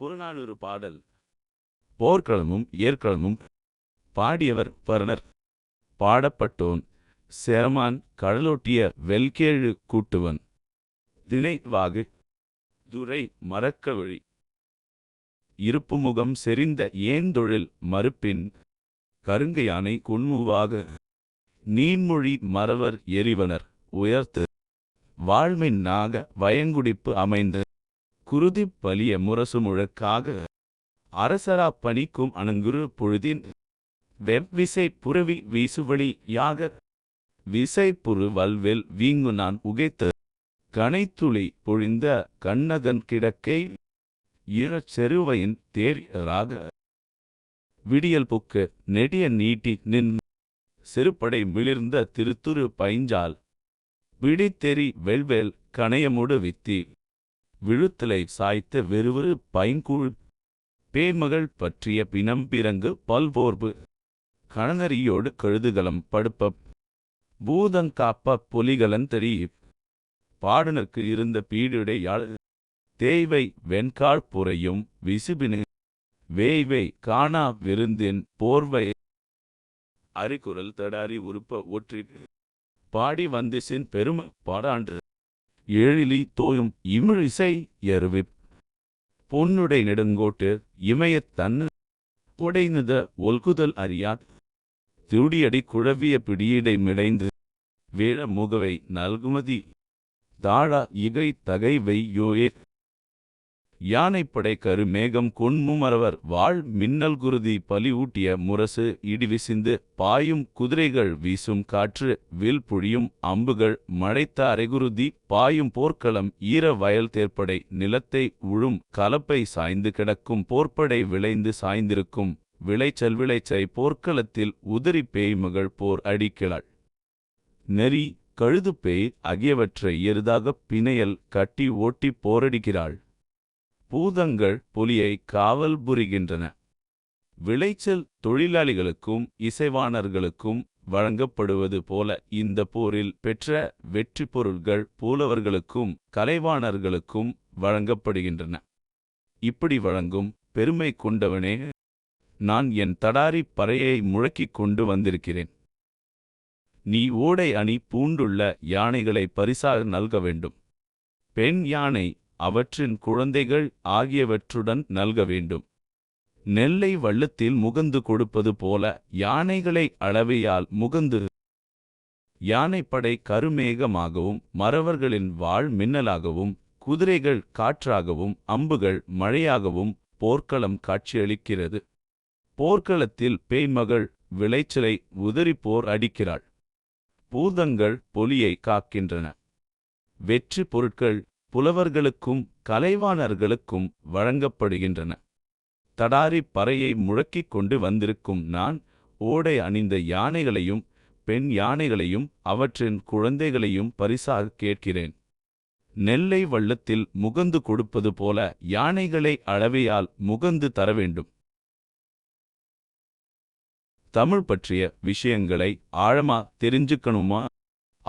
புறநானூறு பாடல். போர்க்களமும் ஏற்களமும் பாடியவர் பரணர் பாடப்பட்டோன் சேரமான் கடலோட்டிய வெல்கேழு கூட்டுவன். திணை வாகு துரை மரக்கவழி இருப்புமுகம் செறிந்த ஏந்தொழில் மறுப்பின் கருங்கையானை குன்முவாக நீன்மொழி மறவர் எரிவனர் உயர்த்து. வாழ்மின் நாக வயங்குடிப்பு அமைந்து. குருதிப் பலிய முரசுமுழக்காக அரசரா பணிக்கும் அணங்குரு பொழுதின் வெவ்விசை புரவி வீசுவழி யாக விசை புரு வல்வெல் வீங்கு நான் உகைத்த கனைத்துளி பொழிந்த கண்ணகன் கிடக்கை ஈழச் செருவையின் தேராக விடியல் புக்கு நெடிய நீட்டி நின் செருப்படை மிளிர்ந்த திருத்துரு பைஞ்சால் விழித்தெறி வெல்வேல் கணையமுடு வித்தி விழுத்தலை சாய்த்த வெறுவரு பைங்கூழ் பேமகள் பற்றிய பிணம்பிறங்கு பல்போர்பு கணநரியோடு கழுதுகலம் படுப்ப பூதங்காப்ப பொலிகலந்தரி பாடனருக்கு இருந்த பீடுடையாள் தேய்வை வெண்கால் புறையும் விசுபினு வேய்வை காணா விருந்தின் போர்வை. அரிக்குரல் தடாரி உறுப்ப ஒற்றி பாடி வந்திசின் பெரும பாடாண்டு ஏழிலி தோயும் இமிழிசை எருவிப் பொன்னுடை நெடுங்கோட்டு இமயத் தன்னு உடைந்தத ஒல்குதல் அறியாத் திருடியடி குழவிய பிடியிடை மிடைந்து வேழ முகவை நல்குமதி தாழா இகை தகை வையோயே யானைப்படை கருமேகம் கொன்முமரவர் வாழ் மின்னல் குருதி பலி ஊட்டிய முரசு இடிவிசிந்து பாயும் குதிரைகள் வீசும் காற்று வில் புழியும் அம்புகள் மழைத்த அரைகுருதி பாயும் போர்க்களம் ஈர வயல் தேர்ப்படை நிலத்தை உழும் கலப்பை சாய்ந்து கிடக்கும் போர்ப்படை விளைந்து சாய்ந்திருக்கும் விளைச்சல் விளைச்சை போர்க்களத்தில் உதிரி பேய்மகள் போர் அடிக்கிறாள் நெறி கழுதுப்பேய் ஆகியவற்றை எருதாகப் பிணையல் கட்டி ஓட்டி போரடிக்கிறாள். பூதங்கள் புலியை காவல் புரிகின்றன. விளைச்சல் தொழிலாளிகளுக்கும் இசைவாணர்களுக்கும் வழங்கப்படுவது போல இந்த போரில் பெற்ற வெற்றி பொருள்கள் பூலவர்களுக்கும் கலைவாணர்களுக்கும் வழங்கப்படுகின்றன. இப்படி வழங்கும் பெருமை கொண்டவனே நான் என் தடாரி பறையை முழக்கிக் கொண்டு வந்திருக்கிறேன். நீ ஓடை அணி பூண்டுள்ள யானைகளை பரிசாக நல்க வேண்டும். பெண் யானை அவற்றின் குழந்தைகள் ஆகியவற்றுடன் நல்க வேண்டும். நெல்லை வள்ளத்தில் முகந்து கொடுப்பது போல யானைகளை அளவையால் முகந்து யானைப்படை கருமேகமாகவும் மறவர்களின் வாழ் மின்னலாகவும் குதிரைகள் காற்றாகவும் அம்புகள் மழையாகவும் போர்க்களம் காட்சியளிக்கிறது. போர்க்களத்தில் பேய்மகள் விளைச்சலை உதறி போர் அடிக்கிறாள். பூதங்கள் பொலியை காக்கின்றன. வெற்றி பொருட்கள் புலவர்களுக்கும் கலைவாணர்களுக்கும் வழங்கப்படுகின்றன. தடாரி பறையை முழக்கிக் கொண்டு வந்திருக்கும் நான் ஓடை அணிந்த யானைகளையும் பெண் யானைகளையும் அவற்றின் குழந்தைகளையும் பரிசாக கேட்கிறேன். நெல்லை வள்ளத்தில் முகந்து கொடுப்பது போல யானைகளை அளவையால் முகந்து தர வேண்டும் தமிழ் பற்றிய விஷயங்களை ஆழமா தெரிஞ்சுக்கணுமா?